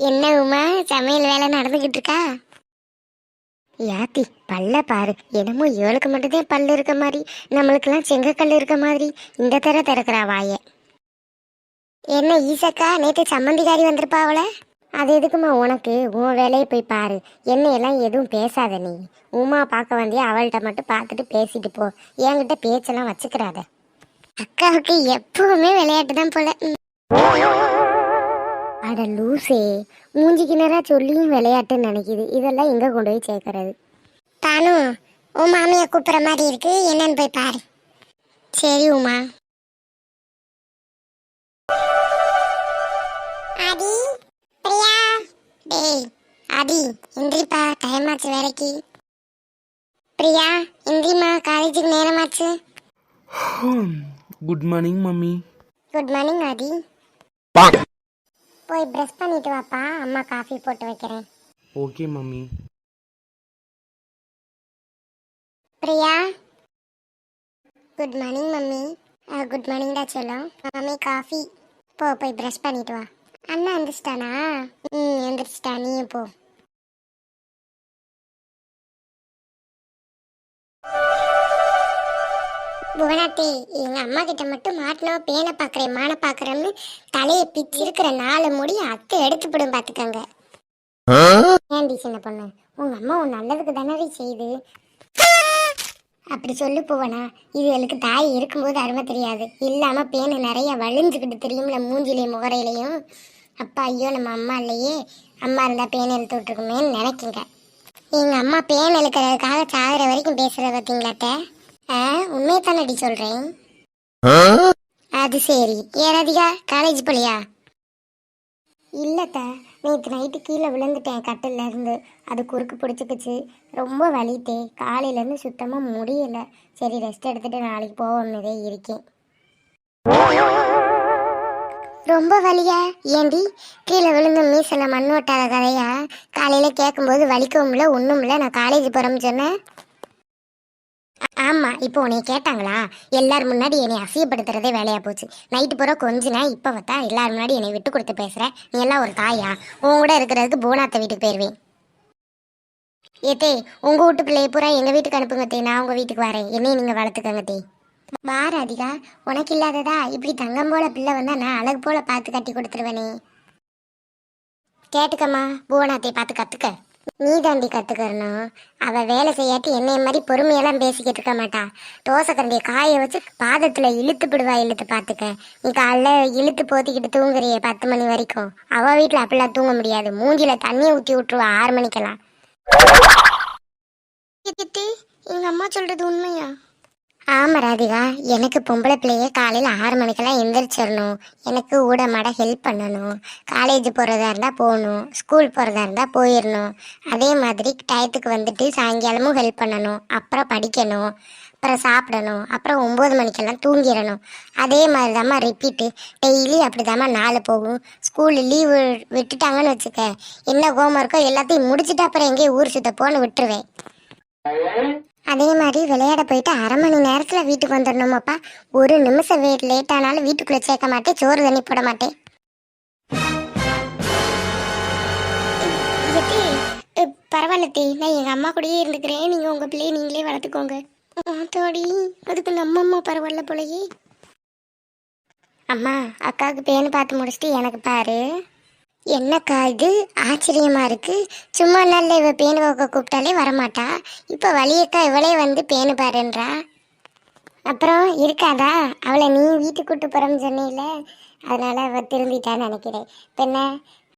என்ன உமா சமையல் வேலை நடந்துக்கிட்டு இருக்கா யாத்தி பல்ல பாரு. என்னமோ இவளுக்கு மட்டும்தான் பல்லு இருக்க மாதிரி நம்மளுக்கெல்லாம் செங்கக்கல் இருக்க மாதிரி இந்த தர திறக்கிறா வாய. என்ன ஈசக்கா நேற்று சம்மந்திகாரி வந்திருப்பா அவளை? அது எதுக்குமா உனக்கு? உன் வேலையை போய் பாரு. என்னையெல்லாம் எதுவும் பேசாத நீ. உமா பார்க்க வந்தியா அவள்கிட்ட மட்டும் பார்த்துட்டு பேசிட்டு போ. என்கிட்ட பேச்செல்லாம் வச்சுக்கிறாத. அக்காவுக்கு எப்பவுமே விளையாட்டு தான் போல. அட லூசே மூஞ்சிக்கு நேரா சொல்லியும் விளையாட்டுன்னு நினைக்குது. இதெல்லாம் எங்க கொண்டு போய் சேர்க்கறது? தானு உன் மாமியை கூப்பிடுற மாதிரி இருக்கு. என்னன்னு போய் பாரு. சரி உமா. ஆதி பிரியா. டேய் ஆதி எந்திரிப்பா. டைம் ஆச்சு வேலைக்கு. பிரியா எந்திரிமா காலேஜுக்கு நேரமாச்சு. Good morning mummy good morning Aadhi. போய் ப்ரஷ் பண்ணிட்டு வாப்பா. அம்மா காஃபி போட்டு வைக்கிறேன். Okay mummy. Priya? Good morning mummy. Good மார்னிங்டா செல்லம் மம்மி காஃபி போ போய் ப்ரஷ் பண்ணிட்டு வா. அண்ணா எந்திரிச்சிட்டானா? ம் எந்திரிச்சிட்டா. நீயும் போ. புவனாத்தி எங்க அம்மா கிட்ட மட்டும் மாட்டினோம் பேனை பாக்குறேன் மானை பாக்குறேன்னு தலையை பிச்சு இருக்கிற நாலு முடி அத்தை எடுத்து போடும் பாத்துக்கங்க. ஏன்டி சின்ன பொண்ணு? உங்க அம்மா உன் நல்லதுக்கு தானே செய்யுது அப்படி சொல்லு போவனா இது எனக்கு தாய் இருக்கும்போது அருமை தெரியாது. இல்லாம பேனை நிறைய வழிஞ்சுக்கிட்டு தெரியும்ல மூஞ்சிலையும் முகரையிலையும். அப்பா ஐயோ நம்ம அம்மா இல்லையே. அம்மா இருந்தா பேனை இழுத்து விட்டுருக்குமேன்னு நினைக்குங்க. எங்க அம்மா பேன் இழுக்கிறதுக்காக சாகிற வரைக்கும் பேசுறத பார்த்தீங்களாட்ட ஆ உண்மையை தானடி சொல்றேன் அது சரி. ஏன் ராதிகா காலேஜ் போலியா? இல்லத்த நேற்று நைட்டு கீழே விழுந்துட்டேன் கட்டில்ல இருந்து. அது குறுக்கு பிடிச்சிக்கிச்சு. ரொம்ப வலித்தே. காலையிலேருந்து சுத்தமாக முடியல. சரி ரெஸ்ட் எடுத்துட்டு நாளைக்கு போவோம்னதே இருக்கேன். ரொம்ப வலியா? ஏண்டி? கீழே விழுந்து மீசல மண் ஒட்டாத கதையா? காலையில் கேட்கும்போது வலிக்கவும் இல்லை ஒன்றும் இல்லை. நான் காலேஜ் போகிறேன்னு சொன்னேன். ஆமா இப்போ உன்னை கேட்டாங்களா? எல்லார் முன்னாடி என்னை அசியப்படுத்துறதே வேலையா போச்சு. நைட்டு பூரா கொஞ்சினா இப்போ பார்த்தா எல்லார் முன்னாடி என்னை விட்டு கொடுத்து பேசுற? நீ எல்லாம் ஒரு தாயா? உன் கூட இருக்கிறதுக்கு போனாத்த வீட்டுக்கு போயிருவேன். ஏத்தே உங்க வீட்டு பிள்ளைய பூரா எங்க வீட்டுக்கு அனுப்புங்க தே. நான் உங்க வீட்டுக்கு வரேன். என்னையும் நீங்க வளர்த்துக்கங்க தே. வார அதிகா. உனக்கு இல்லாததா? இப்படி தங்கம் போல பிள்ளை வந்தா நான் அழகு போல பார்த்து கட்டி கொடுத்துருவேனே. கேட்டுக்கம்மா. புவனாத்தை பார்த்து கத்துக்க. நீ தாண்டி கத்துக்கறணும். அவ வேலை செய்யாட்டி என்னைய மாதிரி பொறுமையெல்லாம் பேசிக்கிட்டு இருக்க மாட்டா. தோசை கரண்டியை காய வச்சு பாதத்துல இழுத்து பிடுவா இழுத்து பாத்துக்க. நீ காலைல இழுத்து போத்திக்கிட்டு தூங்குறியே பத்து மணி வரைக்கும். அவ வீட்டுல அப்படிலாம் தூங்க முடியாது. மூஞ்சில தண்ணியை ஊத்தி விட்டுருவா ஆறு மணிக்கெல்லாம். எங்க அம்மா சொல்றது உண்மையா? ஆமா ராதிகா. எனக்கு பொம்பளை பிள்ளைய காலையில் ஆறு மணிக்கெல்லாம் எந்திரிச்சிடணும். எனக்கு ஊடமாட ஹெல்ப் பண்ணணும். காலேஜ் போகிறதா இருந்தால் போகணும். ஸ்கூல் போகிறதா இருந்தால் போயிடணும். அதே மாதிரி டயத்துக்கு வந்துட்டு சாயங்காலமும் ஹெல்ப் பண்ணணும். அப்புறம் படிக்கணும். அப்புறம் சாப்பிடணும். அப்புறம் ஒம்பது மணிக்கெல்லாம் தூங்கிடணும். அதே மாதிரி தாம்மா ரிப்பீட்டு டெய்லி அப்படி நாலு போகும். ஸ்கூலு லீவு விட்டுட்டாங்கன்னு வச்சுக்க. என்ன ஹோம் ஒர்க்கோ எல்லாத்தையும் முடிச்சுட்டு அப்புறம் எங்கேயும் ஊர் சுத்த போன்னு விட்டுருவேன். அதே மாதிரி விளையாட போயிட்டு அரை மணி நேரத்தில் வீட்டுக்கு வந்துடணுமாப்பா ஒரு நிமிஷம் வெயிட் லேட் ஆனாலும் வீட்டுக்குள்ளே சேர்க்க மாட்டேன் சோறு தண்ணி போட மாட்டேன். பரவாயில்ல தி நான் எங்கள் அம்மா கூடயே இருந்துக்கிறேன். நீங்கள் உங்கள் பிள்ளையை நீங்களே வளர்த்துக்கோங்க. தோடி அதுக்கு நம்ம அம்மா பரவாயில்ல போலயே. அம்மா அக்காவுக்கு பேன்னு பார்த்து முடிச்சுட்டு எனக்கு பாரு. என்னக்கா இது? ஆச்சரியமா இருக்கு. சும்மா நல்ல இவ பேனு வைக்க கூப்பிட்டாலே வரமாட்டா. இப்போ வழியக்கா இவளே வந்து பேனு பாருன்றா. அப்புறம் இருக்காதா? அவளை நீ வீட்டுக்கு கூட்டு போறோம்னு சொன்னீல அதனால அவ திரும்பிட்டான்னு நினைக்கிறேன். இப்போ என்ன?